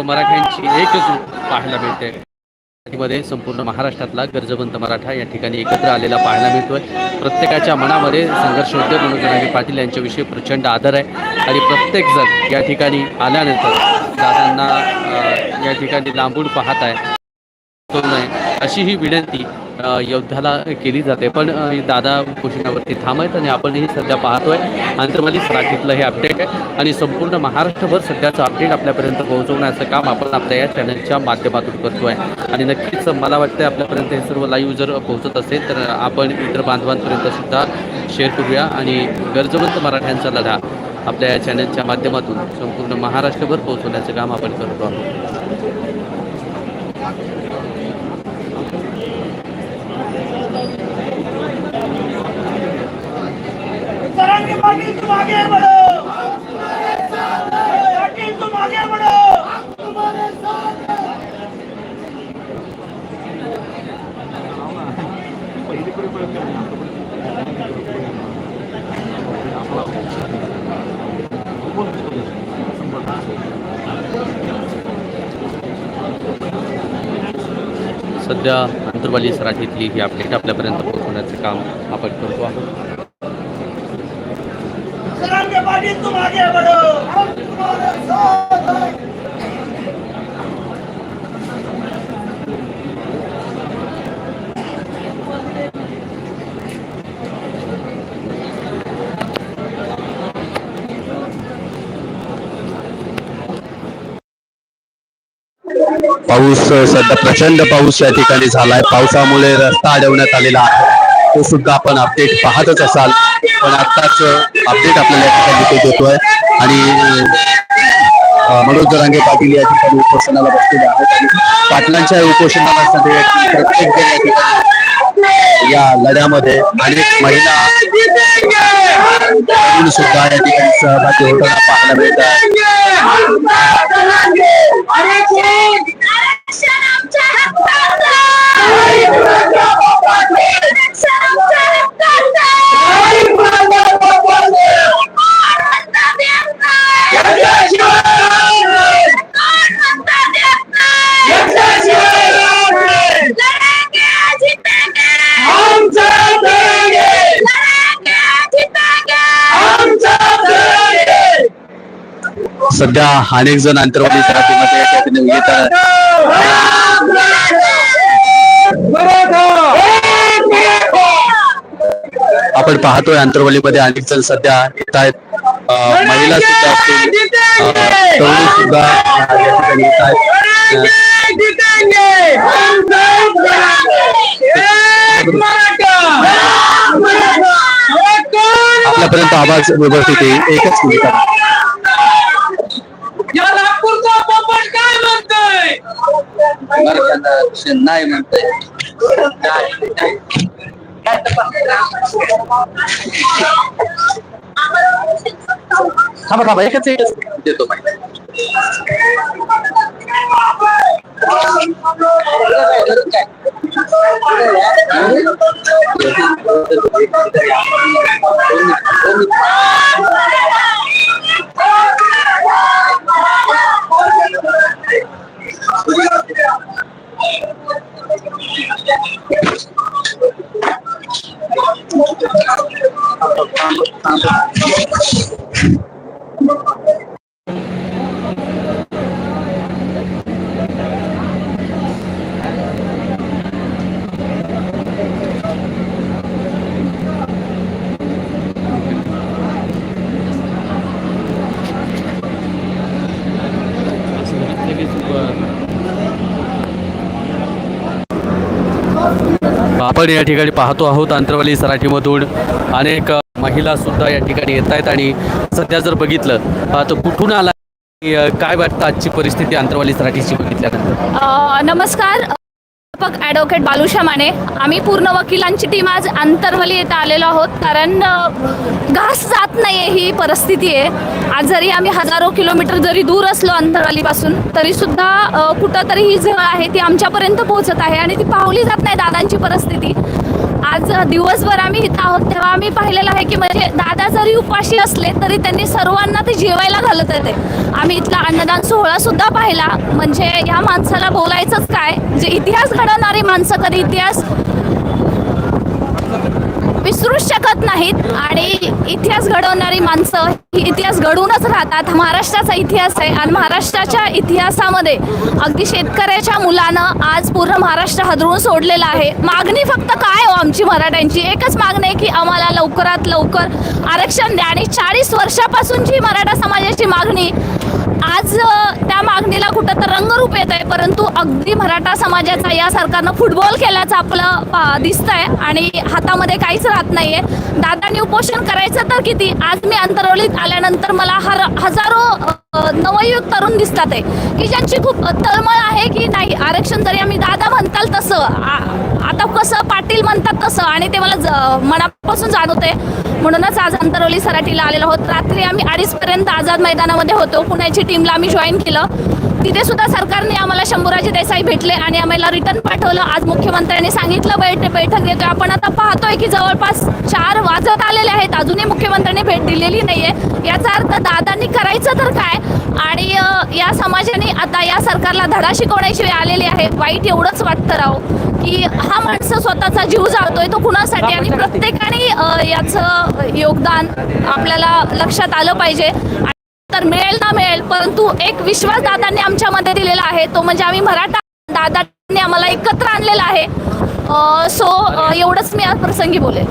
सर्व मराठ्यांची एकच पाहायला मिळते. मध्ये संपूर्ण महाराष्ट्रातला गरजवंत मराठा या ठिकाणी एकत्र आलेला पाहायला मिळतोय. प्रत्येकाच्या मनामध्ये संघर्ष होते म्हणून जनाजी पाटील यांच्याविषयी प्रचंड आदर आहे. आणि प्रत्येकजण या ठिकाणी आल्यानंतर दादांना या ठिकाणी लांबून पाहत आहे. करू नये अशी ही विनंती योद्ध्याला केली जाते. पण दादा दादा थांब आहेत आणि आपणही सध्या पाहतोय. आंतरमाली सराठीतलं हे अपडेट आहे. आणि संपूर्ण महाराष्ट्रभर सध्याचं अपडेट आपल्यापर्यंत पोहोचवण्याचं काम आपण आपल्या या चॅनलच्या माध्यमातून करतोय. आणि नक्कीच मला वाटतं आपल्यापर्यंत हे सर्व लाईव्ह जर पोहोचत असेल तर आपण इतर बांधवांपर्यंत सुद्धा शेअर करूया. आणि गरजवंत मराठ्यांचा लढा आपल्या या चॅनलच्या माध्यमातून संपूर्ण महाराष्ट्रभर पोहोचवण्याचं काम आपण करतो आहोत. तुम आगे बढ़ो पाटिल तुम आगे बढ़ो सध्या अंतर्वाली सराठीतली ही अपडेट आपल्यापर्यंत पोहोचवण्याचं काम आपण करतो आहोत. अभी तुम आगे बढ़ो हम तुम्हारे साथ हैं पाऊस सध्या प्रचंड पाऊस या ठिकाणी झालाय. पावसामुळे रस्ता अडवण्यात आलेला आहे. तो सुद्धा आपण अपडेट पाहतच असाल. पण आत्ताच अपडेट आपल्याला या ठिकाणी होतो देतोय आणि मनोज जरांगे पाटील या ठिकाणी उपोषणाला बसलेले आहेत. आणि पाटलांच्या उपोषणाला सध्या प्रत्येक जण या ठिकाणी या लढ्यामध्ये अनेक महिला सुद्धा या ठिकाणी सहभागी होताना पाहायला मिळतात सध्या अनेक जण अंतर्वाली सराठीमध्ये येत आहेत आपण पाहतोय अंतरवलीमध्ये अनेक जण सध्या येत आहेत. महिला सुद्धा असतील. अं, सुद्धा या ठिकाणी येत आहेत. आपल्यापर्यंत आवाज व्यवस्थित येईल. एकच मिनिट या नागपूरचा पोपट काय म्हणतोय नाही म्हणतोय थांबा थांबा एकच एकच देतो आपण या ठिकाणी पाहतो आहोत अंतरवाली सराठीमधून. अनेक महिला सुद्धा या ठिकाणी येत आहेत आणि सध्या जर बघितलं तर कुठून आला काय वाटतं आजची परिस्थिती अंतरवाली सराठीची बघितल्यानंतर? नमस्कार. प्राध्यापक ॲडव्होकेट बालुशा माने. आम्ही पूर्ण वकिलांची टीम आज आंतरवली येथे आलेलो आहोत. कारण घास जात नाही आहे ही परिस्थिती आहे. आज जरी आम्ही हजारो किलोमीटर जरी दूर असलो अंतरवालीपासून तरीसुद्धा कुठंतरी ही झळ आहे ती आमच्यापर्यंत पोहोचत आहे आणि ती पावली जात नाही दादांची परिस्थिती. आज दिवसभर आम्ही इथं आहोत तेव्हा आम्ही पाहिलेलं आहे की म्हणजे दादा जरी उपाशी असले तरी त्यांनी सर्वांना ते जेवायला घालत होते. आम्ही इथला अन्नदान सोहळा सुद्धा पाहिला. म्हणजे या माणसाला बोलायचंच काय? जे इतिहास घडवणारी माणसं कधी इतिहास विसरूच शकत नाहीत. आणि इतिहास घडवणारी माणसं ही इतिहास घडवूनच राहतात. हा महाराष्ट्राचा इतिहास आहे आणि महाराष्ट्राच्या इतिहासामध्ये अगदी शेतकऱ्याच्या मुलानं आज पूर्ण महाराष्ट्र हदरून सोडलेला आहे. मागणी फक्त काय हो आमची मराठ्यांची? एकच मागणी आहे की आम्हाला लवकरात लवकर आरक्षण द्या. आणि चाळीस वर्षापासूनची मराठा समाजाची मागणी आज त्या मागणीला कुठं तर रंगरूप येत आहे परंतु अगदी मराठा समाजाचा या सरकारनं फुटबॉल खेळायचं आपलं दिसत आहे आणि हातामध्ये काहीच राहत नाहीये. दादांनी उपोषण करायचं तर किती? आज मी अंतरवलीत आल्यानंतर मला हर हजारो नवयुग तरुण दिसतात आहे की ज्यांची खूप तळमळ आहे की नाही आरक्षण जरी आम्ही दादा म्हणताल तसं आ- आता कसं पाटील म्हणतात तसं आणि ते मला ज- मनापासून जाणवते म्हणूनच आज अंतरवली सराठीला आलेलो आहोत. रात्री आम्ही अडीचपर्यंत आझाद मैदानामध्ये होतो. पुण्याची टीमला आम्ही जॉईन केलं. तिथे सुद्धा सरकारने आम्हाला शंभूराजे देसाई भेटले आणि आम्हाला रिटर्न पाठवलं. आज मुख्यमंत्र्यांनी सांगितलं बैठ बैठक घेतोय. आपण आता पाहतोय की जवळपास चार वाजत आलेले आहेत. अजूनही मुख्यमंत्र्यांनी भेट दिलेली नाहीये. याचा अर्थ दादांनी करायचं तर काय? आणि या समाजाने आता या सरकारला धडा शिकवण्याची वेळ आलेली आहे. वाईट एवढंच वाटतं राव. की हा माणसं स्वतःचा जीव जाळतोय तो कुणासाठी? आणि प्रत्येकाने. याचं योगदान आपल्याला लक्षात आलं पाहिजे. तर मिळेल ना मिळेल परंतु एक विश्वास दादांनी आमच्यामध्ये दिलेला आहे. तो म्हणजे आम्ही मराठा दादांनी आम्हाला एकत्र आणलेला आहे. सो एवढंच मी आज प्रसंगी बोलेल.